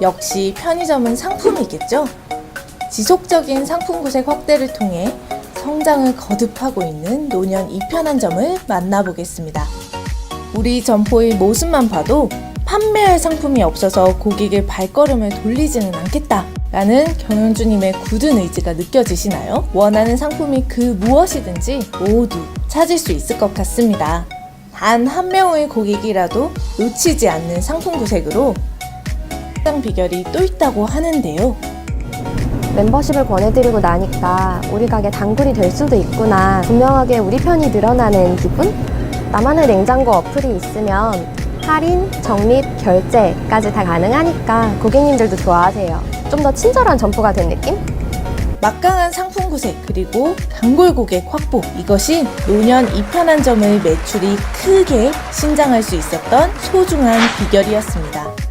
역시 편의점은 상품이겠죠? 지속적인 상품 구색 확대를 통해 성장을 거듭하고 있는 노년 이편한 점을 만나보겠습니다. 우리 점포의 모습만 봐도 판매할 상품이 없어서 고객의 발걸음을 돌리지는 않겠다. 라는 경영주님의 굳은 의지가 느껴지시나요? 원하는 상품이 그 무엇이든지 모두 찾을 수 있을 것 같습니다. 단 한 명의 고객이라도 놓치지 않는 상품 구색으로 성장 비결이 또 있다고 하는데요. 멤버십을 권해드리고 나니까 우리 가게 단골이 될 수도 있구나. 분명하게 우리 편이 늘어나는 기분? 나만의 냉장고 어플이 있으면 할인, 적립, 결제까지 다 가능하니까 고객님들도 좋아하세요. 좀 더 친절한 점포가 된 느낌? 막강한 상품 구색 그리고 단골 고객 확보 이것이 노년 이편한 점의 매출이 크게 신장할 수 있었던 소중한 비결이었습니다.